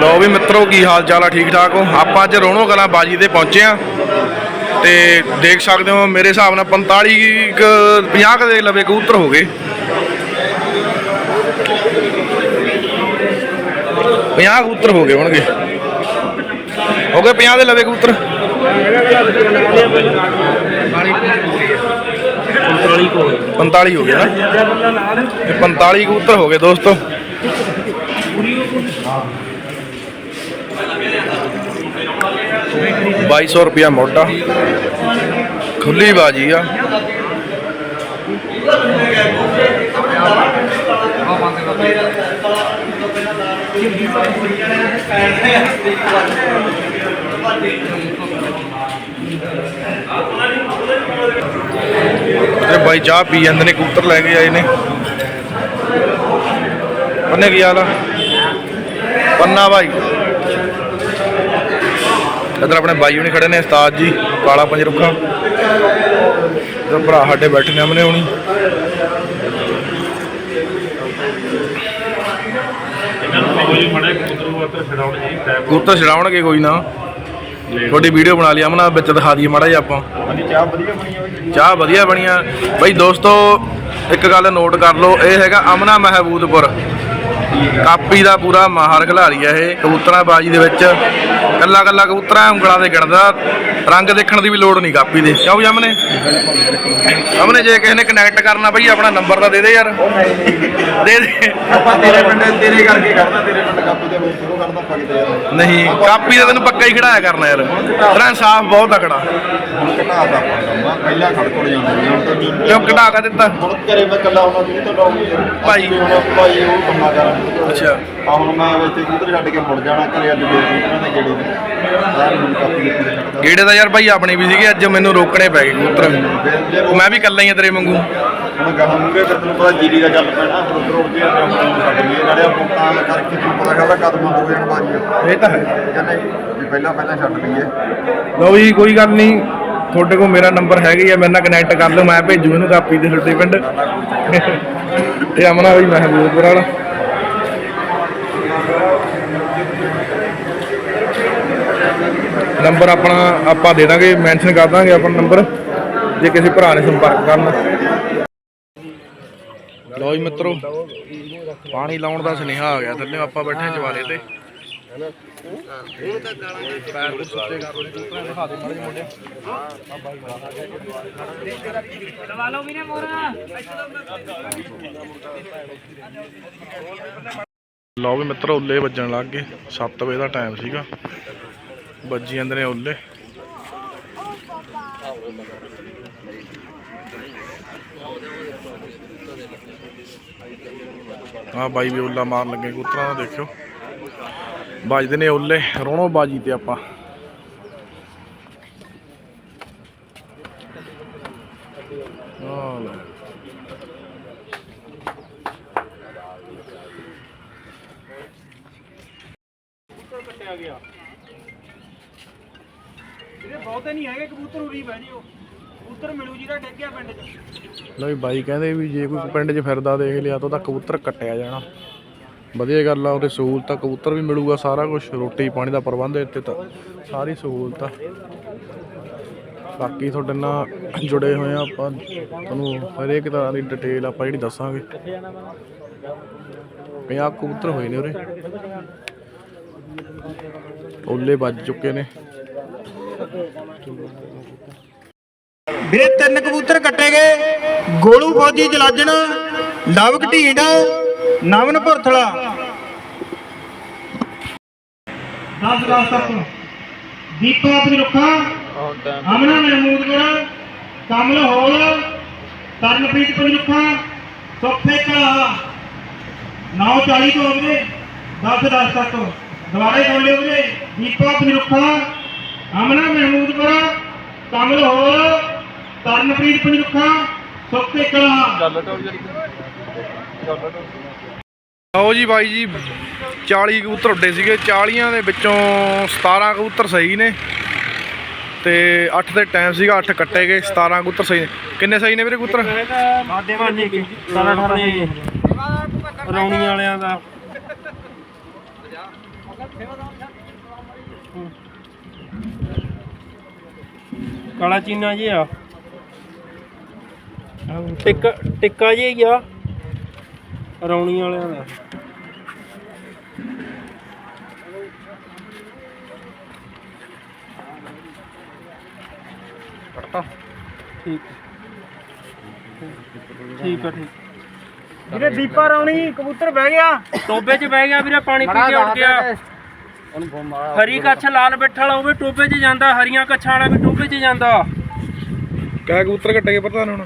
ਲੋ ਵੀ ਮਿੱਤਰੋ, ਕੀ ਹਾਲ ਚਾਲ ਆ? ਠੀਕ ਠਾਕ ਹੋ? ਆਪਾਂ ਅੱਜ ਰੋਣੋ ਕਲਾਂ ਬਾਜੀ ਤੇ ਪਹੁੰਚੇ ਆ ਤੇ ਦੇਖ ਸਕਦੇ ਹੋ ਮੇਰੇ ਹਿਸਾਬ ਨਾਲ 45 ਕੁ 50 ਕੁ ਦੇ ਲਵੇ ਕਬੂਤਰ ਹੋ ਗਏ। 50 ਕਬੂਤਰ ਹੋ ਗਏ ਹੋਣਗੇ। ਹੋ ਗਏ 50 ਦੇ ਲਵੇ ਕਬੂਤਰ। 45 ਹੋ ਗਏ ਨਾ? 45 ਕਬੂਤਰ ਹੋ ਗਏ ਦੋਸਤੋ। ਬਾਈ ਸੌ ਰੁਪਿਆ ਮੋਟਾ ਖੁੱਲੀ ਬਾਜੀ ਆ। ਤੇ ਬਾਈ ਚਾਹ ਪੀ ਜਾਂਦੇ ਨੇ, ਕਬੂਤਰ ਲੈ ਕੇ ਆਏ ਨੇ। ਪੰਨੇ ਕੀ ਹਾਲ ਆ? ਪੰਨਾ ਬਾਈ। ਇਧਰ ਆਪਣੇ ਬਾਈ ਹੁਣੀ ਖੜੇ ਨੇ ਉਸਤਾਦ ਜੀ ਕਾਲਾ ਪੰਜ ਰੁੱਖਾ। ਤੇ ਭਰਾ ਸਾਡੇ ਬੈਠੇ ਨੇ ਅਮਨੇ ਹੁਣੀ। ਕਬੂਤਰ ਛਡਾਉਣਗੇ ਕੋਈ ਨਾ। ਤੁਹਾਡੀ ਵੀਡੀਓ ਬਣਾ ਲਈ ਅਮਨਾ ਵਿੱਚ ਦਿਖਾ ਦਈਏ ਮਾੜਾ ਜਿਹਾ ਆਪਾਂ। ਚਾਹ ਵਧੀਆ ਬਣੀਆਂ ਬਈ ਦੋਸਤੋ ਇੱਕ ਗੱਲ ਨੋਟ ਕਰ ਲਓ ਇਹ ਹੈਗਾ ਅਮਨਾ ਮਹਿਬੂਦਪੁਰ। ਕਾਪੀ ਦਾ ਪੂਰਾ ਮਾਹਰ ਖਿਡਾਰੀ ਆ ਇਹ ਕਬੂਤਰਾਂ ਬਾਜੀ ਦੇ ਵਿੱਚ। ਕੱਲਾ ਕੱਲਾ ਕਬੂਤਰਾਂ ਉਂਗਲਾਂ ਦੇ ਗਿਣਦਾ ਰੰਗ ਦੇਖਣ ਦੀ ਵੀ ਲੋੜ ਨਹੀਂ ਕਾਪੀ ਦੇ। ਕਿਉਂ ਅਮਨੇ ਅਮਨੇ ਜੇ ਕਿਸੇ ਨੇ ਕਨੈਕਟ ਕਰਨਾ ਬਈ ਆਪਣਾ ਨੰਬਰ ਤਾਂ ਦੇ ਦੇ ਯਾਰ। ਦੇ ਦੇ। ਆਪਾਂ ਤੇਰੇ ਪਿੰਡ ਤੇਰੇ ਕਰਕੇ ਕਰਦਾ ਤੇਰੇ ਪਿੰਡ ਕਾਪੀ ਦੇ ਸ਼ੁਰੂ ਕਰਦਾ ਫਗਦੇ ਯਾਰ ਨਹੀਂ ਕਾਪੀ ਦਾ ਤੈਨੂੰ ਪੱਕਾ ਹੀ ਖੜਾਇਆ ਕਰਨਾ ਯਾਰ। ਤੇਰਾ ਇਨਸਾਫ ਬਹੁਤ ਤਕੜਾ। ਘਟਾ ਦਾ ਪਹਿਲਾਂ ਜਾਂਦਾ ਕਿਉਂ ਘਟਾ ਕੇ ਦਿੱਤਾ? ਹੁਣ ਘਰੇ ਮੈਂ ਕੱਲਾ ਉਹਨਾਂ ਦੀ ਤਾਂ ਲਾਉਂਗੀ ਭਾਈ। ਭਾਈ ਉਹ ਕੰਮਾਂ ਕਰਾਂ ਅੱਛਾ। ਆ ਹੁਣ ਮੈਂ ਇੱਥੇ ਕੂਤਰ ਛੱਡ ਕੇ ਮੁੜ ਜਾਣਾ ਘਰੇ ਅੱਜ ਦੇ ਕੂਤਰਾਂ ਦੇ ਗੇੜੇ ਦੇ ਯਾਰ ਗੇੜੇ ਦਾ ਭਾਈ ਆਪਣੇ ਵੀ ਸੀਗੇ ਅੱਜ ਮੈਨੂੰ ਰੋਕਣੇ ਪੈ ਗਏ ਕਬੂਤਰ। ਮੈਂ ਵੀ ਇਕੱਲਾ ਹੀ ਆ ਤੇਰੇ ਵਾਂਗੂ। ਹੁਣ ਗਾਹਾਂ ਮੂਰੇ ਫਿਰ ਤੈਨੂੰ ਪਤਾ ਜੀਰੀ ਦਾ ਚੱਲ ਪੈਣਾ ਫਿਰ ਉਧਰ ਉੱਡ ਗਿਆ ਤੇ ਛੱਡ ਲਈਏ ਨਾਲੇ ਆਪਾਂ ਤਾਂ ਕਰਕੇ ਤੈਨੂੰ ਪਤਾ ਚੱਲਦਾ ਕਦ ਬੰਦ ਹੋ ਜਾਣ ਬਾਜੀ ਇਹ ਤਾਂ ਹੈ। ਕਹਿੰਦਾ ਵੀ ਪਹਿਲਾਂ ਪਹਿਲਾਂ ਛੱਡ ਲਈਏ ਲਓ ਜੀ ਕੋਈ ਗੱਲ ਨਹੀਂ। ਤੁਹਾਡੇ ਕੋਲ ਮੇਰਾ ਨੰਬਰ ਹੈਗਾ ਹੀ ਆ ਮੇਰੇ ਨਾਲ ਕਨੈਕਟ ਕਰ ਲਓ। ਮੈਂ ਭੇਜੂ ਇਹਨੂੰ ਕਾਪੀ ਦੇ ਛੋਟੇ ਪਿੰਡ। ਇਹ ਅਮਨਾ ਬਈ ਮਹਿਬੂਬਪੁਰ ਵਾਲਾ ਨੰਬਰ ਆਪਣਾ ਆਪਾਂ ਦੇ ਦਾਂਗੇ ਮੈਂਸ਼ਨ ਕਰ ਦਾਂਗੇ ਆਪਣਾ ਨੰਬਰ ਜੇ ਕਿਸੇ ਭਰਾ ਨੇ ਸੰਪਰਕ ਕਰਨਾ। ਲਓ ਜੀ ਮਿੱਤਰੋ ਪਾਣੀ ਲਾਉਣ ਦਾ ਸੁਨੇਹਾ ਆ ਗਿਆ ਥੱਲੇ ਆਪਾਂ ਬੈਠੇ ਚਵਾਰੇ ਤੇ। ਪੈਰ ਪੁਰ ਸੁੱਤੇ ਕਰ ਲੋ ਕਬੂਤਰਾਂ ਦਿਖਾ ਦੇ ਮਾੜੇ ਜਿਹੇ ਮੁੰਡੇ ਲਓ ਵੀ ਮਿੱਤਰੋ ਉੱਲੇ ਵੱਜਣ ਲੱਗ ਗਏ 7 ਵਜੇ ਦਾ ਟਾਈਮ ਸੀਗਾ। ਵੱਜੀ ਜਾਂਦੇ ਨੇ ਉੱਲੇ। ਆ ਬਾਈ ਵੀ ਉੱਲਾ ਮਾਰਨ ਲੱਗੇ, ਕਬੂਤਰਾਂ ਦਾ ਦੇਖਿਓ। ਵੱਜਦੇ ਨੇ ਉੱਲੇ, ਰੋਣੋ ਬਾਜੀ ਤੇ ਆਪਾਂ। ਆਹ ਲੈ। ਇਹਦੇ ਬਹੁਤੇ ਨਹੀਂ ਹੈਗੇ, ਕਬੂਤਰ ਉਰੀ ਬਹਿ ਜਿਓ। ਕਬੂਤਰ ਮਿਲੂ ਜਿਹਦਾ ਡਿੱਗਿਆ ਪਿੰਡ 'ਚ। ਲਓ ਵੀ ਬਾਈ ਕਹਿੰਦੇ ਵੀ ਜੇ ਕੋਈ ਪਿੰਡ 'ਚ ਫਿਰਦਾ ਦੇਖ ਲਿਆ ਤਾਂ ਉਹਦਾ ਕਬੂਤਰ ਕੱਟਿਆ ਜਾਣਾ। ਵਧੀਆ ਗੱਲ ਆ, ਉਹਦੇ ਸਹੂਲਤਾਂ, ਕਬੂਤਰ ਵੀ ਮਿਲੂਗਾ ਸਾਰਾ ਕੁਝ ਰੋਟੀ ਪਾਣੀ ਦਾ ਪ੍ਰਬੰਧ ਇੱਥੇ ਤਾਂ, ਸਾਰੀ ਸਹੂਲਤਾਂ। ਬਾਕੀ ਤੁਹਾਡੇ ਨਾਲ ਜੁੜੇ ਹੋਏ ਆ ਆਪਾਂ, ਤੁਹਾਨੂੰ ਹਰੇਕ ਤਰ੍ਹਾਂ ਦੀ ਡਿਟੇਲ ਆਪਾਂ ਜਿਹੜੀ ਦੱਸਾਂਗੇ। 50 ਕਬੂਤਰ ਹੋਏ ਨੇ ਉਰੇ। ਓਲੇ ਵੱਜ ਚੁੱਕੇ ਨੇ। ਵੀਰੇ, ਤਿੰਨ ਕਬੂਤਰ ਕੱਟੇ ਗਏ। ਗੋਲੂ ਫੌਜੀ ਜਲਾਜਣ ਲਵ ਢੀਂਡ, ਨਵਨ ਭੁਰਥਲਾ। 10 10 ਤੱਕ। ਦੀਪੋ ਆਪਣੀ ਰੁੱਖਾ, ਅਮਨਾ ਮਹਿਮੂਦਪੁਰ ਕਮਲ ਹੋਲ, ਤਰਨਪ੍ਰੀਤ ਪੰਜਰੁੱਖਾ ਸੋਫੇ ਕਲਾ 940 ਤੋਂ ਅਗਲੇ 10 10 ਤੱਕ। ਦੁਬਾਰੇ ਬੋਲੇ ਲਿਓ ਵੀਰੇ ਦੀਪੋ ਅਮਨਾ ਮਹਿਮੂਦਪੁਰ ਕਮਲ ਹੋਲ ਤਰਨਪ੍ਰੀਤ ਪੰਜਰੁੱਖਾ ਸੋਫੇ ਕਲਾ। ਲਓ ਜੀ ਬਾਈ ਜੀ 40 ਕਬੂਤਰ ਉੱਡੇ ਸੀਗੇ। 40ਾਂ ਦੇ ਵਿੱਚੋਂ 17 ਕਬੂਤਰ ਸਹੀ ਨੇ ਤੇ 8 ਦੇ ਟਾਈਮ ਸੀਗਾ 8 ਕੱਟੇ ਗਏ 17 ਕਬੂਤਰ ਸਹੀ ਨੇ। ਕਿੰਨੇ ਸਹੀ ਨੇ ਵੀਰੇ ਕਬੂਤਰ? ਸਾਡੇ ਬਾਨੇ 17 18 ਰੌਣੀ ਵਾਲਿਆਂ ਦਾ। ਕਾਲਾ ਚੀਨਾ ਜੀ ਆ ਟਿੱਕਾ ਟਿੱਕਾ ਜੀ ਹੀ ਆ ਰੌਣੀ ਵਾਲਿਆਂ ਦਾ। ਠੀਕ। ਠੀਕ ਆ ਠੀਕ। ਵੀਰੇ ਦੀਪਾ ਰੌਣੀ ਕਬੂਤਰ ਬਹਿ ਗਿਆ। ਟੋਬੇ 'ਚ ਬਹਿ ਗਿਆ ਵੀਰੇ ਪਾਣੀ ਪੀ ਕੇ ਉੱਡ ਗਿਆ। ਹਰੀ ਕੱਛ ਲਾਲ ਬੈਠਾ ਵਾਲਾ ਉਹ ਵੀ ਟੋਬੇ 'ਚ ਜਾਂਦਾ ਹਰੀਆਂ ਕੱਛਾਂ ਵਾਲਾ ਵੀ ਟੋਬੇ 'ਚ ਜਾਂਦਾ। ਕਿਆ ਕਬੂਤਰ ਕੱਟੇ ਗਏ ਪ੍ਰਧਾਨ ਹੁਣ?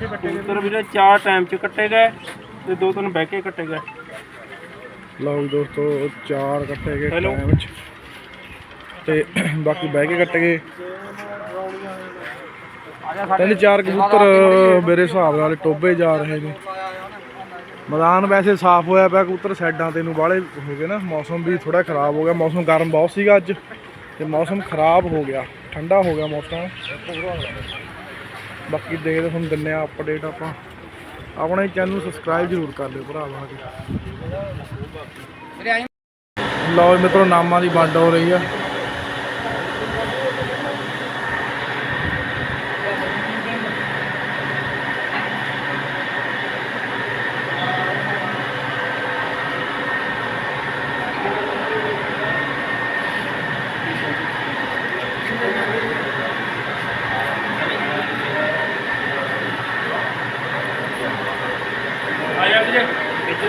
ਕਬੂਤਰ ਵੀਰੇ ਚਾਰ ਟਾਈਮ 'ਚ ਕੱਟੇ ਗਏ ਤੇ ਦੋ ਤਿੰਨ ਬਹਿ ਕੇ ਕੱਟੇ ਗਏ। ਲਓ ਜੀ ਦੋਸਤੋ ਚਾਰ ਕੱਟੇ ਗਏ Hello. ਟਾਈਮ ਵਿੱਚ ਤੇ ਬਾਕੀ ਬਹਿ ਕੇ ਕੱਟੇ ਗਏ। ਤਿੰਨ ਚਾਰ ਕਬੂਤਰ ਮੇਰੇ ਹਿਸਾਬ ਨਾਲ ਟੋਬੇ ਜਾ ਰਹੇ ਨੇ। ਮੈਦਾਨ ਵੈਸੇ ਸਾਫ਼ ਹੋਇਆ ਪਿਆ, ਕਬੂਤਰ ਸਾਈਡਾਂ ਤੇ ਨੂੰ ਬਾਹਲੇ ਹੋ ਗਏ ਨਾ। ਮੌਸਮ ਵੀ ਥੋੜਾ ਖਰਾਬ ਹੋ ਗਿਆ। ਮੌਸਮ ਗਰਮ ਬਹੁਤ ਸੀਗਾ ਅੱਜ ਤੇ ਮੌਸਮ ਖਰਾਬ ਹੋ ਗਿਆ। ਠੰਡਾ ਹੋ ਗਿਆ ਮੌਸਮ। ਬਾਕੀ ਦੇਖਦੇ ਤੁਹਾਨੂੰ ਦਿੰਨੇ ਆ ਅਪਡੇਟ ਆਪਾਂ। ਆਪਣੇ ਚੈਨਲ ਨੂੰ ਸਬਸਕ੍ਰਾਈਬ ਜ਼ਰੂਰ ਕਰ ਲਿਓ ਭਰਾ ਬਣ ਕੇ। ਲਓ ਜੀ ਮਿੱਤਰੋ, ਨਾਮਾਂ ਦੀ ਵੰਡ ਹੋ ਰਹੀ ਆ ਆਇਆ ਵੀਰੇ ਤੇ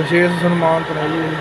ਵਿਸ਼ੇਸ਼ ਸਨਮਾਨ ਤੋਂ ਜੀ।